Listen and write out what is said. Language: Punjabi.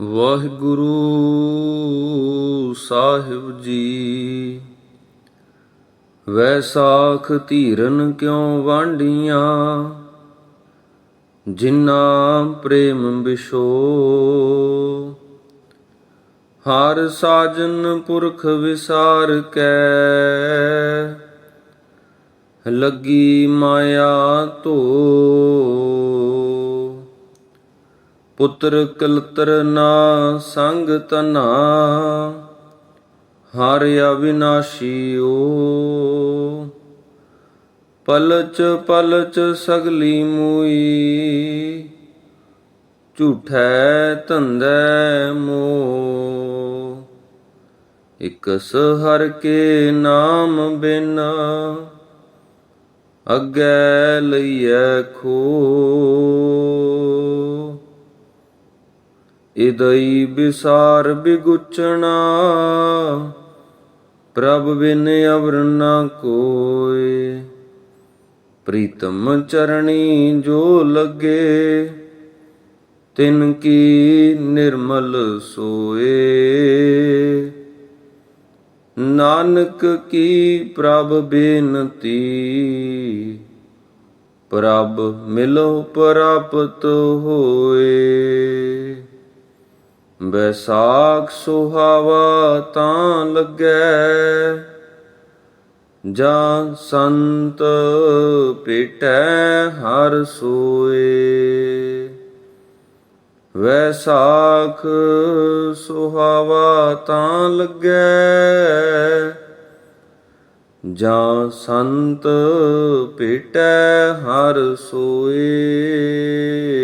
ਵਾਹਿਗੁਰੂ ਸਾਹਿਬ ਜੀ। ਵੈਸਾਖ ਧੀਰਨ ਕਿਉ ਵਾਂਡੀਆਂ ਜਿਨਾ ਪ੍ਰੇਮ ਵਿਸ਼ੋ ਹਰ ਸਾਜਨ ਪੁਰਖ ਵਿਸਾਰ ਕੈ। ਲੱਗੀ ਮਾਇਆ ਧੋ। ਪੁੱਤਰ ਕਲਤਰ ਨਾ ਸੰਗ ਤਨਾ ਹਰ ਅਵਿਨਾਸ਼ੀ ਓ। ਪਲਚ ਪਲਚ ਸਗਲੀ ਮੂਈ, ਝੂਠੈ ਧੰਦੈ ਮੋ। ਇਕਸ ਹਰ ਕੇ ਨਾਮ ਬਿਨ, ਅੱਗੇ ਲਈਐ ਖੋ। ਇਦਈ ਵਿਸਾਰ ਬਿਗੁਚਣਾ, ਪ੍ਰਭ ਬਿਨ ਅਵਰ ਨਾ ਕੋਏ। ਪ੍ਰੀਤਮ ਚਰਣੀ ਜੋ ਲੱਗੇ, ਤਿਨ ਕੀ ਨਿਰਮਲ ਸੋਏ। ਨਾਨਕ ਕੀ ਪ੍ਰਭ ਬੇਨਤੀ, ਪ੍ਰਭ ਮਿਲੋ ਪ੍ਰਾਪਤ ਹੋਏ। ਬੈਸਾਖ ਸੁਹਾਵਾ ਤਾਂ ਲੱਗੈ। ਜਾਂ ਸੰਤ ਪੇਟੈ ਹਰ ਸੋਏ। ਵੈਸਾਖ ਸੁਹਾਵਾ ਤਾਂ ਲੱਗੈ। ਜਾਂ ਸੰਤ ਪੇਟੈ ਹਰ ਸੋਏ।